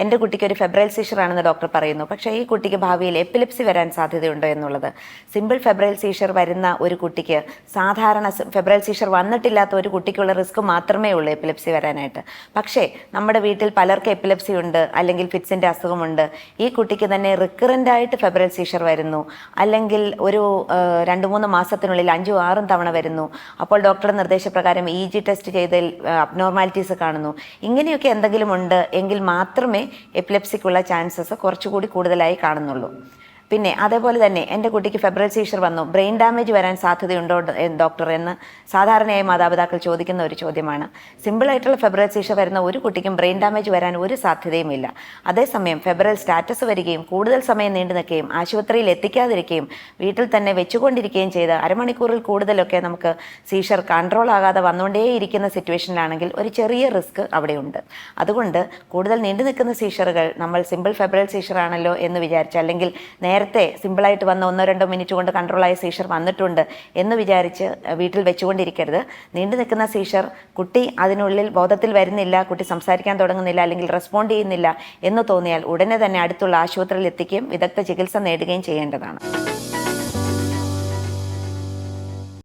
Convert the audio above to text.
എന്റെ കുട്ടിക്ക് ഒരു ഫെബ്രൈൽ സീഷർ ആണെന്ന് ഡോക്ടർ പറയുന്നു. പക്ഷേ ഈ കുട്ടിക്ക് ഭാവിയിൽ എപ്പിലിപ്സി വരാൻ സാധ്യതയുണ്ടോ എന്നുള്ളത്. സിമ്പിൾ ഫെബ്രൈൽ സീഷർ വരുന്ന ഒരു കുട്ടിക്ക് സാധാരണ ഫെബ്രൈൽ സീഷർ വന്നിട്ടില്ലാത്ത ഒരു കുട്ടിക്കുള്ള റിസ്ക് മാത്രമേ ഉള്ളൂ എപ്പിലിപ്സി വരാനായിട്ട്. പക്ഷേ നമ്മുടെ വീട്ടിൽ പലർക്കും എപ്പിലിപ്സി ഉണ്ട് അല്ലെങ്കിൽ ഫിറ്റ്സിന്റെ അസുഖമുണ്ട്. ഈ കുട്ടിക്ക് തന്നെ റിക്കറന്റ് ആയിട്ട് ഫെബ്രൈൽ സീഷർ വരുന്നു. അല്ലെങ്കിൽ ഒരു രണ്ട് മൂന്ന് മാസത്തിനുള്ളിൽ അഞ്ചും ആറും തവണ വരുന്നു. അപ്പോൾ ഡോക്ടറുടെ നിർദ്ദേശപ്രകാരം ഇ ജി ടെസ്റ്റ് ചെയ്തതിൽ അബ്നോർമാലിറ്റീസ് കാണുന്നു. ഇങ്ങനെയൊക്കെ എന്തെങ്കിലും ഉണ്ട് എങ്കിൽ മാത്രമേ എപ്പിലെപ്സിക്കുള്ള ചാൻസസ് കുറച്ചുകൂടി കൂടുതലായി കാണുന്നുള്ളൂ. പിന്നെ അതേപോലെ തന്നെ എന്റെ കുട്ടിക്ക് ഫെബ്രൽ സീഷർ വന്നു. ബ്രെയിൻ ഡാമേജ് വരാൻ സാധ്യതയുണ്ടോ ഡോക്ടർ എന്ന് സാധാരണയായി മാതാപിതാക്കൾ ചോദിക്കുന്ന ഒരു ചോദ്യമാണ്. സിമ്പിളായിട്ടുള്ള ഫെബ്രൽ സീഷർ വരുന്ന ഒരു കുട്ടിക്കും ബ്രെയിൻ ഡാമേജ് വരാൻ ഒരു സാധ്യതയുമില്ല അതേസമയം ഫെബ്രൽ സ്റ്റാറ്റസ് വരികയും കൂടുതൽ സമയം നീണ്ടു നിൽക്കുകയും ആശുപത്രിയിൽ എത്തിക്കാതിരിക്കുകയും വീട്ടിൽ തന്നെ വെച്ചുകൊണ്ടിരിക്കുകയും ചെയ്ത് അരമണിക്കൂറിൽ കൂടുതലൊക്കെ നമുക്ക് സീഷർ കൺട്രോൾ ആകാതെ വന്നുകൊണ്ടേയിരിക്കുന്ന സിറ്റുവേഷനിലാണെങ്കിൽ ഒരു ചെറിയ റിസ്ക് അവിടെയുണ്ട്. അതുകൊണ്ട് കൂടുതൽ നീണ്ടു നിൽക്കുന്ന സീഷറുകൾ നമ്മൾ സിമ്പിൾ ഫെബ്രൽ സീഷർ ആണല്ലോ എന്ന് വിചാരിച്ച് അല്ലെങ്കിൽ നേരത്തെ സിമ്പിളായിട്ട് വന്ന ഒന്നോ രണ്ടോ മിനിറ്റ് കൊണ്ട് കൺട്രോളായ സീഷർ വന്നിട്ടുണ്ട് എന്ന് വിചാരിച്ച് വീട്ടിൽ വെച്ചുകൊണ്ടിരിക്കരുത്. നീണ്ടു നിൽക്കുന്ന സീഷർ കുട്ടി അതിനുള്ളിൽ ബോധത്തിൽ വരുന്നില്ല കുട്ടി സംസാരിക്കാൻ തുടങ്ങുന്നില്ല അല്ലെങ്കിൽ റെസ്പോണ്ട് ചെയ്യുന്നില്ല എന്ന് തോന്നിയാൽ ഉടനെ തന്നെ അടുത്തുള്ള ആശുപത്രിയിൽ എത്തിക്കുകയും വിദഗ്ധ ചികിത്സ നേടുകയും ചെയ്യേണ്ടതാണ്.